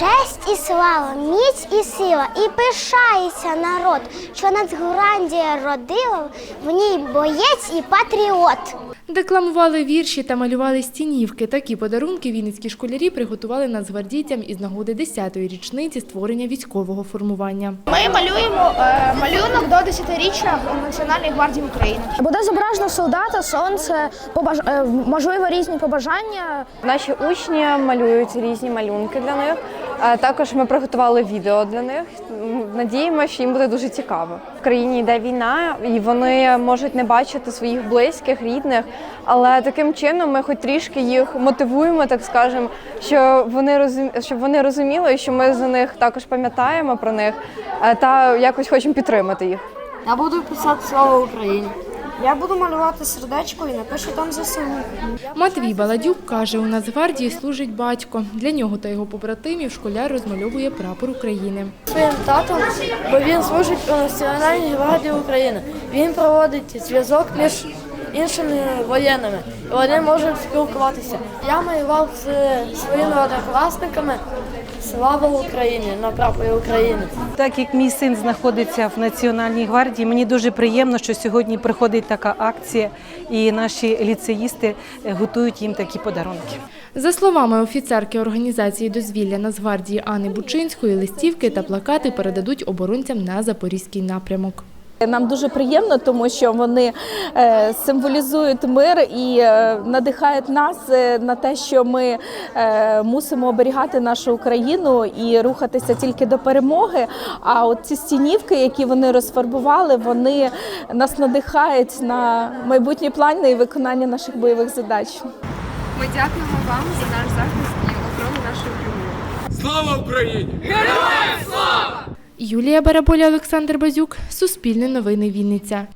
Честь і слава, міць і сила, і пишається народ, що Нацгвардія родила, в ній боєць і патріот. Декламували вірші та малювали стінівки. Такі подарунки вінницькі школярі приготували нацгвардійцям із нагоди 10-ї річниці створення військового формування. Ми малюємо е, малюнок до 10-річчя Національної гвардії України. Буде зображено солдата, сонце, побаж... е, можливо, різні побажання. Наші учні малюють різні малюнки для них. Також ми приготували відео для них. Надіємося, що їм буде дуже цікаво. В країні йде війна, і вони можуть не бачити своїх близьких, рідних. Але таким чином ми хоч трішки їх мотивуємо, так скажемо, що вони розум... щоб вони розуміли, що ми за них також пам'ятаємо про них е, та якось хочемо підтримати їх. Я буду писати слава Україні. Я буду малювати сердечко і напишу там ЗСУ. Матвій Баладюк каже, у Нацгвардії служить батько. Для нього та його побратимів школяр розмальовує прапор України. Своїм татом, бо він служить у Національній гвардії України. Він проводить зв'язок між іншими воєнними. І вони можуть спілкуватися. Я малював з своїми однокласниками Слава Україні на прапорі України. Так як мій син знаходиться в Національній гвардії, мені дуже приємно, що сьогодні приходить така акція, і наші ліцеїсти готують їм такі подарунки. За словами офіцерки організації дозвілля Нацгвардії Анни Бучинської, листівки та плакати передадуть оборонцям на запорізький напрямок. Нам дуже приємно, тому що вони е, символізують мир і е, надихають нас е, на те, що ми мусимо оберігати нашу Україну і рухатися тільки до перемоги. А от ці стінівки, які вони розфарбували, вони нас надихають на майбутні плани і виконання наших бойових задач. Ми дякуємо вам за наш захист і охорону нашої України. Слава Україні! Юлія Бараболя, Олександр Базюк, Суспільне новини Вінниця.